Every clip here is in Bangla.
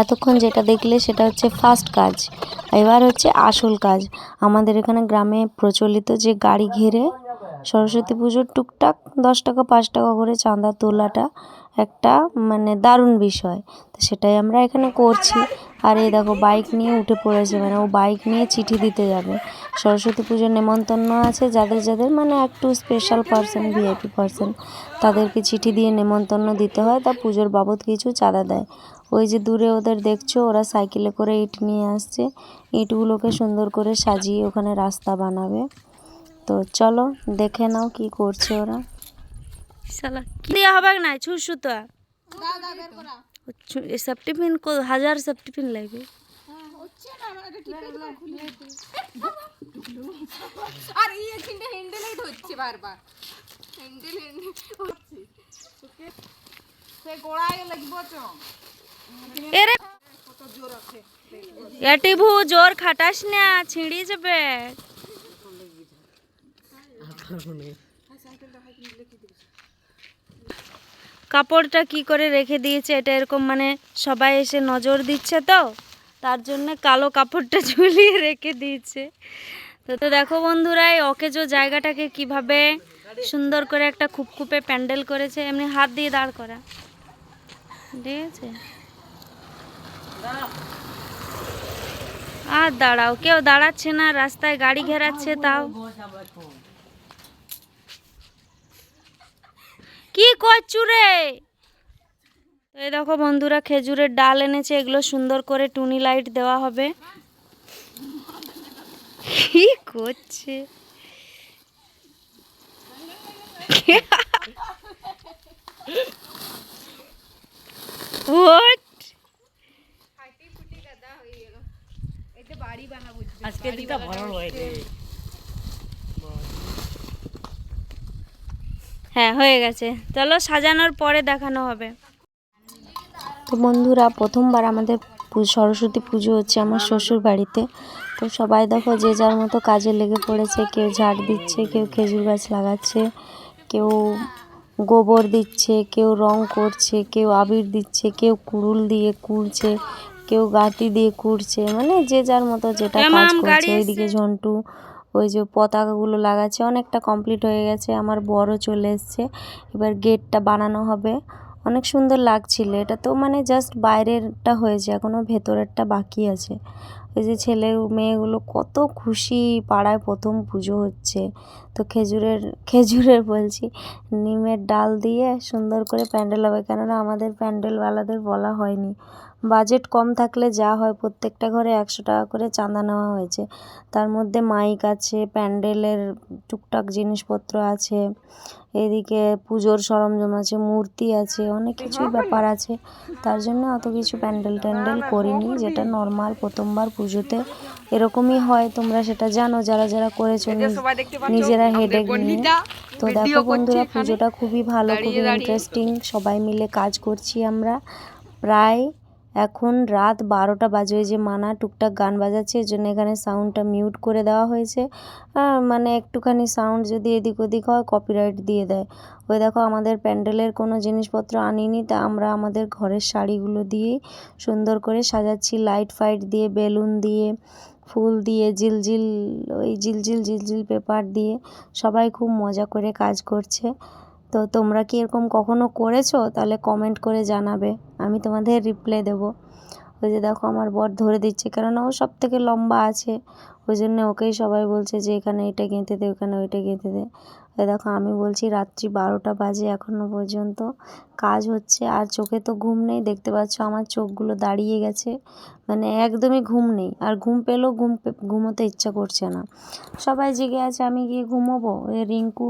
এতক্ষণ যেটা দেখলে সেটা হচ্ছে ফার্স্ট কাজ। এবার হচ্ছে আসল কাজ। আমাদের এখানে গ্রামে প্রচলিত যে গাড়ি ঘেরে সরস্বতী পুজোর টুকটাক দশ টাকা, পাঁচ টাকা করে চাঁদা তোলাটা একটা মানে দারুণ বিষয়। তো সেটাই আমরা এখানে করছি। আর এই দেখো, বাইক নিয়ে উঠে পড়েছে। মানে ও বাইক নিয়ে চিঠি দিতে যাবে। সরস্বতী পুজোর নেমন্তন্ন আছে যাদের যাদের মানে একটু স্পেশাল পার্সন ভিআইপি পার্সন তাদেরকে চিঠি দিয়ে নেমন্তন্ন দিতে হয়। তা পুজোর বাবদ কিছু চাঁদা দেয়। ওই যে দূরে ওদের দেখছ ওরা সাইকেলে করে ইট নিয়ে আসছে। ইটগুলোকে সুন্দর করে সাজিয়ে ওখানে রাস্তা বানাবে। তো চলো দেখে নাও কি করছে ওরা। হবে না? ছুট সুতো? সব টিফিন কো হাজার সব টিফিন লাগবে আর এই এখানটা হ্যান্ডেলেই ধরছে বারবার। হ্যান্ডেল হ্যান্ডেল হচ্ছে সে গোড়ায় লাগব তো। এটিভু জোর খাটাস না, ছিঁড়ি যাবে। কাপড়টা কি করে রেখে দিয়েছে, এটা এরকম মানে সবাই এসে নজর দিচ্ছে তো, তার জন্য কালো কাপড়টা ঝুলিয়ে রেখে দিয়েছে। তো তো দেখো বন্ধুরা, এই অকেজো জায়গাটাকে কীভাবে সুন্দর করে একটা খুপখুপে প্যান্ডেল করেছে, এমনি হাত দিয়ে দাঁড় করা। ঠিক আছে? আর দাঁড়াও কেউ দাঁড়াচ্ছে না রাস্তায় গাড়ি ঘেরাচ্ছে তাও। কি করছু রে? এই দেখো বন্ধুরা খেজুরের ডাল এনেছে এগুলো সুন্দর করে টুনি লাইট দেওয়া হবে। কি করছে? What? এতে বাড়ি বানাবো আজকে দিনটা ভালো হয়েছে হ্যাঁ হয়ে গেছে। চলো সাজানোর পরে দেখানো হবে। তো বন্ধুরা প্রথমবার আমাদের সরস্বতী পুজো হচ্ছে আমার শ্বশুর বাড়িতে। তো সবাই দেখো যে যার মতো কাজে লেগে পড়েছে কেউ ঝাড় দিচ্ছে কেউ খেজুর গাছ লাগাচ্ছে কেউ গোবর দিচ্ছে কেউ রং করছে কেউ আবির দিচ্ছে কেউ কুড়ুল দিয়ে কুড়ছে কেউ গাঁটি দিয়ে কুড়ছে মানে যে যার মতো যেটা কাজ করছে। ওইদিকে ঝন্টু ওই যে পতাকাগুলো লাগাচ্ছে অনেকটা কমপ্লিট হয়ে গেছে আমার বড় চলে এসছে। এবার গেটটা বানানো হবে। অনেক সুন্দর লাগছিল। এটা তো মানে জাস্ট বাইরেরটা হয়েছে এখনও ভেতরেরটা বাকি আছে। ওই যে ছেলে মেয়েগুলো কত খুশি পাড়ায় প্রথম পুজো হচ্ছে। তো খেজুরের খেজুরের বলছি নিমের ডাল দিয়ে সুন্দর করে প্যান্ডেল হবে। কেননা আমাদের প্যান্ডেলওয়ালাদের বলা হয়নি। বাজেট কম থাকলে যা হয় প্রত্যেকটা ঘরে একশো টাকা করে চাঁদা নেওয়া হয়েছে। তার মধ্যে মাইক আছে প্যান্ডেলের টুকটাক জিনিসপত্র আছে এদিকে পুজোর সরঞ্জাম আছে মূর্তি আছে অনেক কিছুই ব্যাপার আছে। তার জন্য অত কিছু প্যান্ডেল ট্যান্ডেল করিনি যেটা নর্মাল প্রথমবার পুজোতে এরকমই হয় তোমরা সেটা জানো যারা যারা করেছ নিজেরা হেডেক নিয়ে। তো দেখো বন্ধুরা পুজোটা খুবই ভালো খুবই ইন্টারেস্টিং সবাই মিলে কাজ করছি আমরা। প্রায় এখন রাত বারোটা বাজে যে মানা টুকটাক গান বাজাচ্ছে এর জন্য এখানে সাউন্ডটা মিউট করে দেওয়া হয়েছে। মানে একটুখানি সাউন্ড যদি এদিক ওদিক হয় কপিরাইট দিয়ে দেয়। ওই দেখো, আমাদের প্যান্ডেলের কোনো জিনিসপত্র আনিনি, তা আমরা আমাদের ঘরের শাড়িগুলো দিয়েই সুন্দর করে সাজাচ্ছি। লাইট ফাইট দিয়ে, বেলুন দিয়ে, ফুল দিয়ে ঝিলঝিল ওই ঝিলঝিল ঝিলঝিল পেপার দিয়ে। সবাই খুব মজা করে কাজ করছে। তো তোমরা কি এরকম কখনো করেছ? তাহলে কমেন্ট করে জানাবে। আমি তোমাদের রিপ্লাই দেবো। ওই যে দেখো আমার বর ধরে দিচ্ছে, কেননা ও সব থেকে লম্বা আছে। ওই জন্য ওকেই সবাই বলছে যে, এখানে এটা গেঁথে দে, ওখানে ওইটা গেঁথে দে। ওই দেখো আমি বলছি, রাত্রি বারোটা বাজে এখনও পর্যন্ত। কাজ হচ্ছে আর চোখে তো ঘুম নেই। দেখতে পাচ্ছ আমার চোখগুলো দাঁড়িয়ে গেছে। মানে একদমই ঘুম নেই। আর ঘুম পেলেও ঘুম ঘুমোতে ইচ্ছা করছে না। সবাই জেগে আছে, আমি গিয়ে ঘুমোবো। ওই রিঙ্কু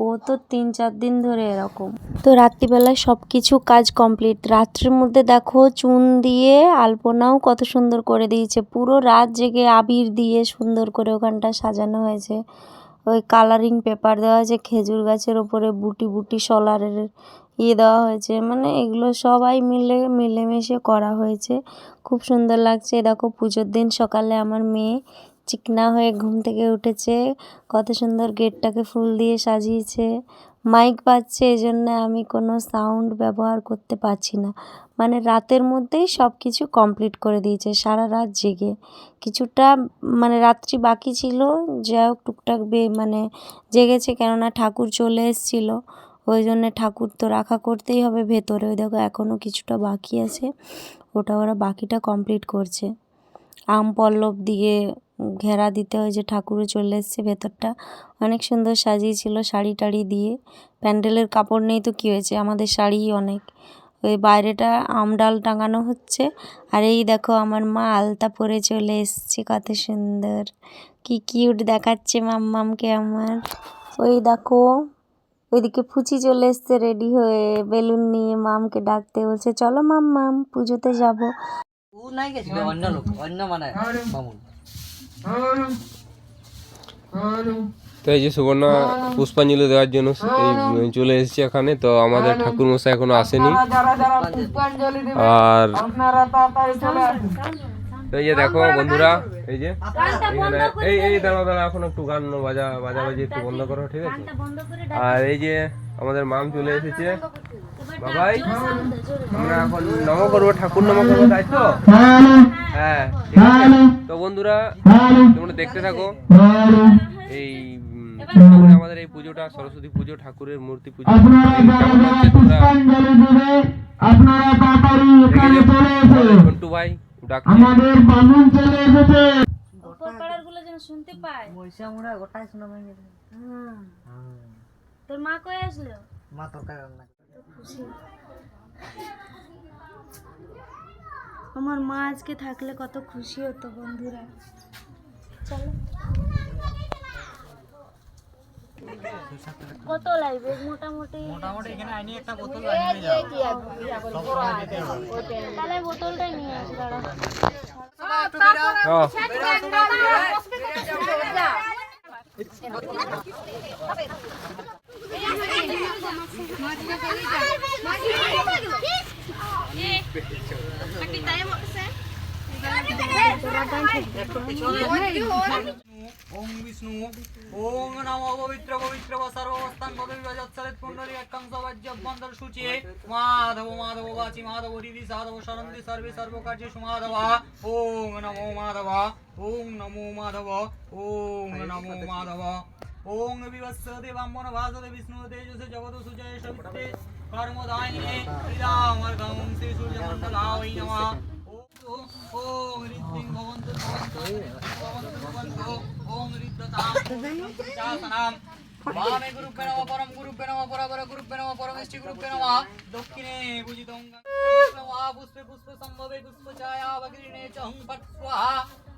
ও তো তিন চার দিন ধরে এরকম। তো রাত্রিবেলায় সব কিছু কাজ কমপ্লিট। রাত্রির মধ্যে দেখো চুন দিয়ে আলপনাও কত সুন্দর করে দিয়েছে। পুরো রাত জেগে আবির দিয়ে সুন্দর করে ওখানটা সাজানো হয়েছে। ওই কালারিং পেপার দেওয়া হয়েছে, খেজুর গাছের ওপরে বুটি বুটি সোলারের ইয়ে দেওয়া হয়েছে। মানে এগুলো সবাই মিলে, মিলেমিশে করা হয়েছে। খুব সুন্দর লাগছে। দেখো পুজোর দিন সকালে আমার মেয়ে চিকনা হয়ে ঘুম থেকে উঠেছে। কত সুন্দর গেটটাকে ফুল দিয়ে সাজিয়েছে। মাইক বাজছে এই জন্য আমি কোনো সাউন্ড ব্যবহার করতে পারছি না। মানে রাতের মধ্যেই সব কিছু কমপ্লিট করে দিয়েছে, সারা রাত জেগে। কিছুটা মানে রাত্রি বাকি ছিল যা হোক টুকটাক বে মানে জেগেছে কেননা ঠাকুর চলে এসেছিল। ওই জন্য ঠাকুর তো রাখা করতেই হবে ভেতরে। ওই দেখো এখনও কিছুটা বাকি আছে, ওটা ওরা বাকিটা কমপ্লিট করছে। আম পল্লব দিয়ে ঘেরা দিতে হয়েছে ঠাকুরও চলে এসছে ভেতরটা। অনেক সুন্দর সাজিয়েছিল শাড়ি টাড়ি দিয়ে। প্যান্ডেলের কাপড় নেই তো কী হয়েছে? আমাদের শাড়িই অনেক। ওই বাইরেটা আমডাল টাঙানো হচ্ছে। আর এই দেখো আমার মা আলতা পরে চলে এসছে কত সুন্দর। কি কিউট দেখাচ্ছে মাম্মামকে আমার। ওই দেখো ওইদিকে ফুচি চলে এসছে রেডি হয়ে। বেলুন নিয়ে মামকে ডাকতে বলছে চলো মাম মাম পুজোতে যাব। ও নাই গেছিল অন্য লোক অন্য মানে মামুন। তো এই যে সুবর্ণা পুষ্পাঞ্জলি দেওয়ার জন্য এই চলে এসেছে এখানে তো আমাদের ঠাকুর মশাই এখনও আসেনি। আর এই যে দেখো বন্ধুরা এই যে এই এই দাঁড়া দাঁড়া এখন একটু গান বাজা বাজাবাজি একটু বন্ধ করো ঠিক আছে? আর এই যে আমাদের মাম চলে এসেছে। বাবাই আমরা এখন নম করব ঠাকুর নম করব তাই তো? হ্যাঁ। তো বন্ধুরা তোমরা দেখতে থাকো। এই আমাদের এই পুজোটা সরস্বতী পুজো ঠাকুরের মূর্তি পুজো। ঝন্টু ভাই শুনতে পায়। পয়সা মোরা গোটাই শোনা হয়ে তোর মা কয়ে আসলো? মা তোর তরকারি রান্না আমার মা আজকে থাকলে কত খুশি হতো বন্ধুরা। চলো। কত লাগবে মোটামুটি মোটামুটি এখানে আইনি একটা বোতল বানিয়ে যাও তাহলে বোতলটাই নিয়ে আসি দাঁড়া। ও, ওং বিষ্ণু ওং নমো পবিত্র পবিত্র সর্বস্থান পদবী বজৎসরিত কুণ্ডলী একাংশ বাজ্য বন্দর সূচি মাধব মাধব বাচি মাধব হৃদি সাধব সরন্দি সর্বে সর্বকার্যে সুমাধব ওং নমো মাধব ওং নমো মাধব ওং নমো মাধব ওং বিবস্স দেবাম্বন ভাসদে বিষ্ণু তেজসে জগত সুজয় সবিত্রে কর্মদায়িনে হৃদামর্গং শ্রী সূর্যমণ্ডলায় নমঃ ওম ঋদ্ধিং ভবন্তু ভবন্তু ভবন্তু ওম ঋদ্ধতাম শাসনাম বামে গুরুপে নমঃ পরম গুরুপে নমঃ পরাপর গুরুপে নমঃ পরমেষ্টি গুরুপে নমঃ দক্ষিণে পূজিতং নমঃ পুষ্পে পুষ্প সম্ভবে পুষ্প ছায়া বগ্রিণে চ ফট স্বাহা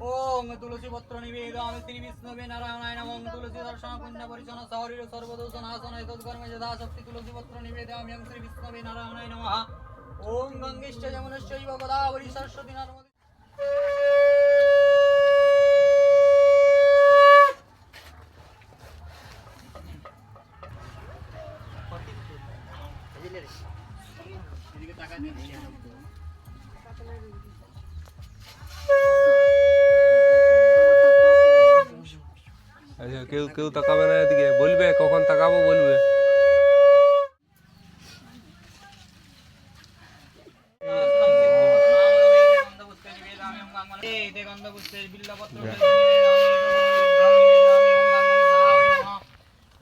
ওং তুলসী পত্র নিবেদয়ামি শ্রী বিষ্ণবে নারায়ণায় নমঃ। তুলসী দর্শন, পুণ্য পরিচন শরীর সর্বদোষ নাশনায় তৎকর্মে যথা শক্তি তুলসী পত্র নিবেদয়ামি শ্রী বিষ্ণবে নারায়ণায় নমঃ। ওং গঙ্গেশ্চ যমুনশ্চৈব গোদাবরী সরস্বতী নর্মদে কেউ কেউ তাকাবে না এদিকে। বলবে কখন তাকাবো বলবে।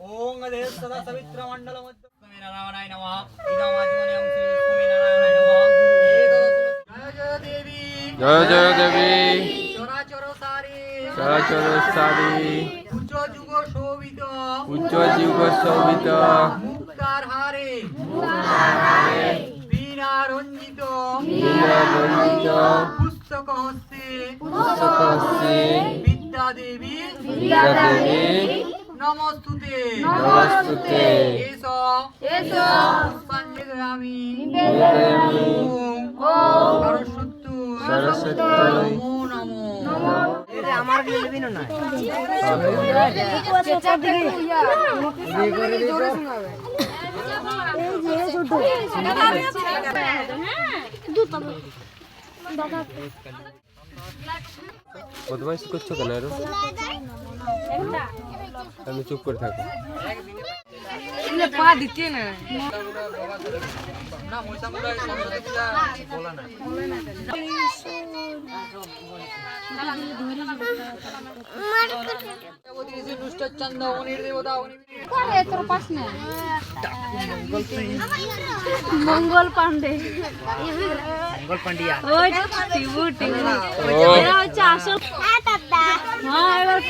ওং দেহ সদা সবিত্র মণ্ডল মধ্যে নারায়ণায় নমঃ ইদামাজমনে ওং শ্রী বিষ্ণুবে নারায়ণায় নমঃ জয় জয় দেবী জয় জয় দেবী চরাচর সারি চরাচর সারি উচ্চ যুগ শোভিত উচ্চ যুগ শোভিত মুক্তার হারে বীণা রঞ্জিত বীণা রঞ্জিত পুস্তক হস্তে পুস্তক হস্তে বিদ্যা দেবী বিদ্যা দেবী নমস্তুতে। নমস্তুতে। এসো। এসো। পুষ্পাঞ্জলি ও সরস্বতী। জোরে শোনাবে বদমাইশ করছ কেন আমি চুপ করে থাকো। পা দিতে না মঙ্গল পান্ডে মঙ্গল পান্ডিয়া ওই টিবু টিবু হচ্ছে আসল হ্যাঁ এবার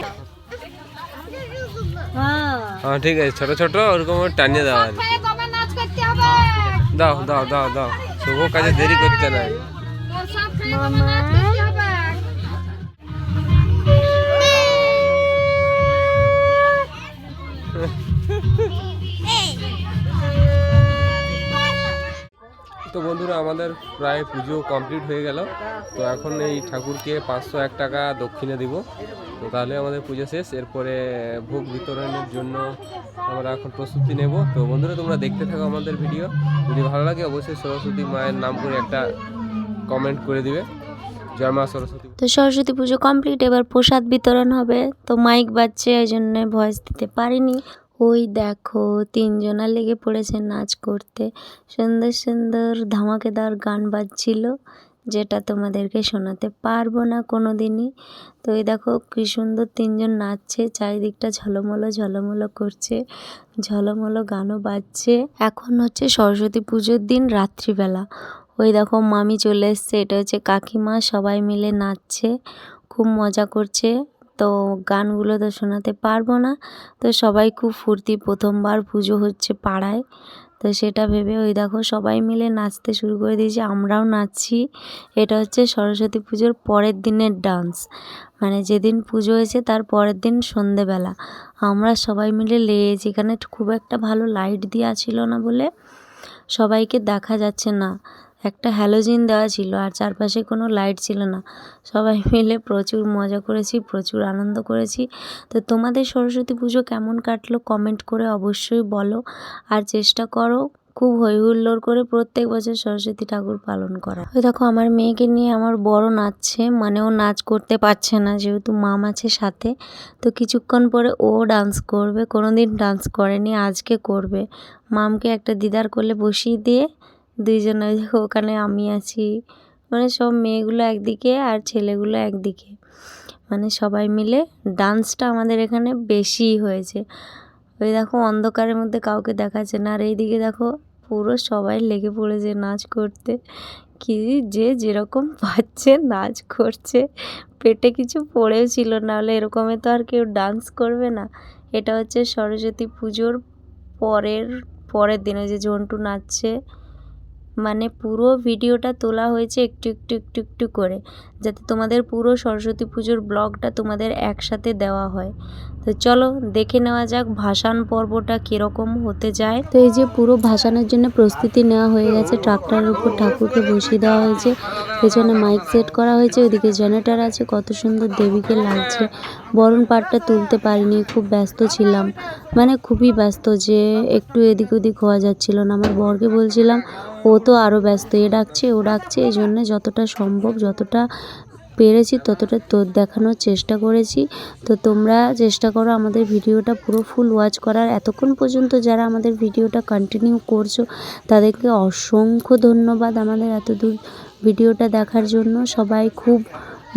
হ্যাঁ। হ্যাঁ ঠিক আছে ছোট ছোট ওরকম টানিয়ে দাও আর কি। তবে নাচ করতে হবে। দাও দাও দাও দাও। শুভ কাজে দেরি করতে নাই। তো বন্ধুরা আমাদের প্রায় পুজো কমপ্লিট হয়ে গেল। তো এখন এই ঠাকুরকে পাঁচশো এক টাকা দক্ষিণে দিব। তো তাহলে আমাদের পুজো শেষ। এরপরে ভোগ বিতরণের জন্য আমরা এখন প্রস্তুতি নেব। তো বন্ধুরা, তোমরা দেখতে থাকো আমাদের ভিডিও। যদি ভালো লাগে, অবশ্যই সরস্বতী মায়ের নাম করে একটা কমেন্ট করে দিবে। তো সরস্বতী পুজো কমপ্লিট এবার প্রসাদ বিতরণ হবে। তো মাইক বাজছে, এই জন্য ভয়েস দিতে পারিনি। ওই দেখো, তিনজনা লেগে পড়েছে নাচ করতে। সুন্দর সুন্দর ধামাকেদার গান বাজছিল। যেটা তোমাদেরকে শোনাতে পারব না কোনো দিনই তো এই দেখো, কি সুন্দর তিনজন নাচছে, চারিদিকটা ঝলমলো ঝলমলো করছে, ঝলমলো গানও বাজছে। এখন হচ্ছে সরস্বতী পুজোর দিন রাত্রিবেলা। ওই দেখো, মামি চলে এসছে, এটা হচ্ছে কাকিমা, সবাই মিলে নাচছে, খুব মজা করছে। তো গানগুলো তো শোনাতে পারব না, তো সবাই খুব ফুর্তি, প্রথমবার পুজো হচ্ছে পাড়ায়। তো সেটা ভেবে ওই দেখো সবাই মিলে নাচতে শুরু করে দিয়েছি, আমরাও নাচছি। এটা হচ্ছে সরস্বতী পুজোর পরের দিনের ডান্স মানে যেদিন পুজো হয়েছে তার পরের দিন সন্ধেবেলা। আমরা সবাই মিলে লেগেছি এখানে খুব একটা ভালো লাইট দেওয়া ছিল না বলে সবাইকে দেখা যাচ্ছে না। একটা হ্যালোজিন দেওয়া ছিল আর চারপাশে কোনো লাইট ছিল না। সবাই মিলে প্রচুর মজা করেছি, প্রচুর আনন্দ করেছি। তো তোমাদের সরস্বতী পুজো কেমন কাটলো কমেন্ট করে অবশ্যই বলো। আর চেষ্টা করো খুব হই হুল্লোড় করে প্রত্যেক বছর সরস্বতী ঠাকুর পালন করা। ওই দেখো, আমার মেয়েকে নিয়ে আমার বড় নাচছে মানে ও নাচ করতে পারছে না যেহেতু মাম আছে সাথে। তো কিছুক্ষণ পরে ও ডান্স করবে কোনো দিন ডান্স করেনি, আজকে করবে। মামকে একটা দিদার কোলে বসিয়ে দিয়ে দুইজনে ওখানে আমি আছি। মানে সব মেয়েগুলো একদিকে আর ছেলেগুলো একদিকে। মানে সবাই মিলে ডান্সটা আমাদের এখানে বেশি হয়েছে। ওই দেখো অন্ধকারের মধ্যে কাউকে দেখাচ্ছে না। আর এইদিকে দেখো পুরো সবাই লেগে পড়েছে নাচ করতে। কি যে যেরকম পাচ্ছে নাচ করছে। পেটে কিছু পড়েও ছিল নাহলে এরকমে তো আর কেউ ডান্স করবে না। এটা হচ্ছে সরস্বতী পুজোর পরের পরের দিনে যে জন্টু নাচছে। মানে পুরো ভিডিওটা তোলা হয়েছে একটু একটু একটু একটু করে, যাতে তোমাদের পুরো সরস্বতী পুজোর ব্লগটা তোমাদের একসাথে দেওয়া হয়। তো চলো দেখে নেওয়া যাক ভাসান পর্বটা কীরকম হতে যায়। তো এই যে পুরো ভাসানের জন্য প্রস্তুতি নেওয়া হয়ে গেছে, ট্রাক্টরের উপর ঠাকুরকে বসিয়ে দেওয়া হয়েছে, পেছনে মাইক সেট করা হয়েছে, ওইদিকে জেনারেটার আছে, কত সুন্দর দেবীকে লাগছে। বরণ পাটটা তুলতে পারিনি, খুব ব্যস্ত ছিলাম। মানে খুবই ব্যস্ত যে একটু এদিক ওদিক হওয়া যাচ্ছিল না, আমার বরকে বলছিলাম ও তো আরও ব্যস্ত এ ডাকছে, ও ডাকছে এই জন্যে যতটা সম্ভব, যতটা পেরেছি ততটা তোর দেখানোর চেষ্টা করেছি। তো তোমরা চেষ্টা করো আমাদের ভিডিওটা পুরো ফুল ওয়াচ করার। এতক্ষণ পর্যন্ত যারা আমাদের ভিডিওটা কন্টিনিউ করছ, তাদেরকে অসংখ্য ধন্যবাদ আমাদের এত দূর ভিডিওটা দেখার জন্য। সবাই খুব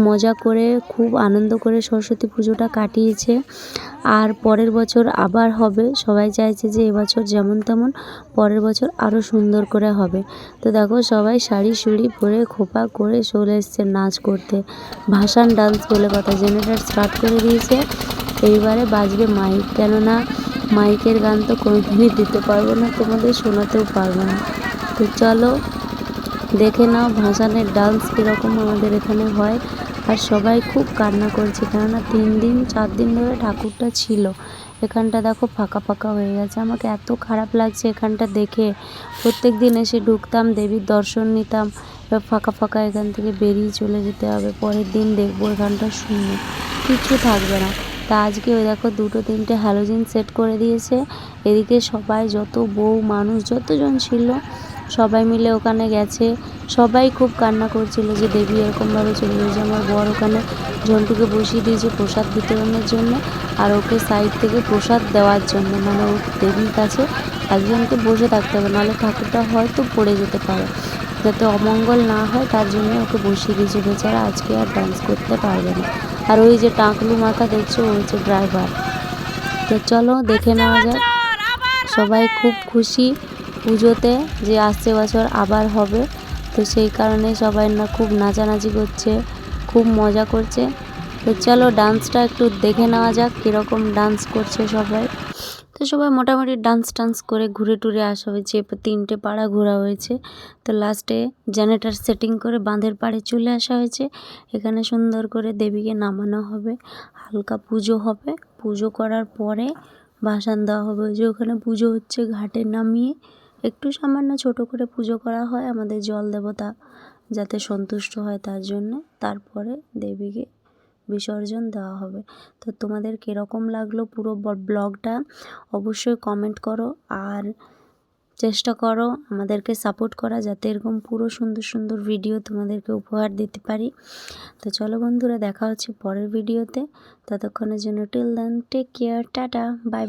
মজা করে, খুব আনন্দ করে সরস্বতী পুজোটা কাটিয়েছে। আর পরের বছর আবার হবে। সবাই চাইছে যে এবছর যেমন তেমন পরের বছর আরও সুন্দর করে হবে। তো দেখো, সবাই শাড়ি শুড়ি পরে খোপা করে চলে এসছে নাচ করতে। ভাসান ডান্স বলে কথা, জেনারেটার স্টার্ট করে দিয়েছে। এইবারে বাজবে মাইক। কেননা মাইকের গান তো কোনোদিনই দিতে পারব না, তোমাদের শোনাতেও পারব না। তো চলো, দেখে নাও ভাসানের ডান্স কীরকম আমাদের এখানে হয়। আর সবাই খুব কান্না করছে কেননা তিন দিন, চার দিন ধরে ঠাকুরটা ছিল। এখানটা দেখো ফাঁকা ফাঁকা হয়ে গেছে। আমাকে এত খারাপ লাগছে এখানটা দেখে। প্রত্যেক দিন এসে ঢুকতাম, দেবীর দর্শন নিতাম। এবার ফাঁকা ফাঁকা এখান থেকে বেরিয়ে চলে যেতে হবে। পরের দিন দেখব এখানটা শূন্য। কিচ্ছু থাকবে না। তা আজকে ওই দেখো দুটো তিনটে হ্যালোজিন সেট করে দিয়েছে। এদিকে সবাই, যত বউ, মানুষ, যতজন ছিল সবাই মিলে ওখানে গেছে। সবাই খুব কান্না করছিল যে, দেবী, এরকমভাবে চলে গেছে। আমার বর ওখানে ঝন্টুকে বসিয়ে দিয়েছে প্রসাদ বিতরণের জন্য আর ওকে সাইড থেকে প্রসাদ দেওয়ার জন্য। মানে ও দেবীর কাছে একজনকে বসে থাকতে হবে। নাহলে ঠাকুরটা হয়তো পড়ে যেতে পারে। যাতে অমঙ্গল না হয়, তার জন্য ওকে বসিয়ে দিয়েছে। বেচারা আজকে আর ডান্স করতে পারবে না। আর ওই যে টাকলু মাথা দেখছ? ওই যে ড্রাইভার তো চলো, দেখে নেওয়া যাক। সবাই খুব খুশি। পুজোতে যে আসছে বছর আবার হবে, তো সেই কারণে সবাই না খুব নাচানাচি করছে, খুব মজা করছে। তো চলো ডান্সটা একটু দেখে নেওয়া যাক কীরকম ডান্স করছে সবাই। তো সবাই মোটামুটি ডান্স টান্স করে ঘুরে টুরে আসা হয়েছে এরপর তিনটে পাড়া ঘোরা হয়েছে। তো লাস্টে জেনারেটার সেটিং করে বাঁধের পাড়ে চলে আসা হয়েছে। এখানে সুন্দর করে দেবীকে নামানো হবে, হালকা পুজো হবে। পুজো করার পরে ভাসান দেওয়া হবে যে ওখানে পুজো হচ্ছে, ঘাটে নামিয়ে একটু সামান্য ছোট করে পুজো করা হয় আমাদের জল দেবতা যাতে সন্তুষ্ট হয় তার জন্য। তারপরে দেবীকে বিসর্জন দেওয়া হবে। তো তোমাদের কীরকম লাগল পুরো ব্লগটা? অবশ্যই কমেন্ট করো আর চেষ্টা করো আমাদেরকে সাপোর্ট করা যাতে এরকম পুরো সুন্দর সুন্দর ভিডিও তোমাদেরকে উপহার দিতে পারি। তো চলো বন্ধুরা, দেখা হচ্ছে পরের ভিডিওতে ততক্ষণের জন্য till then take care tata bye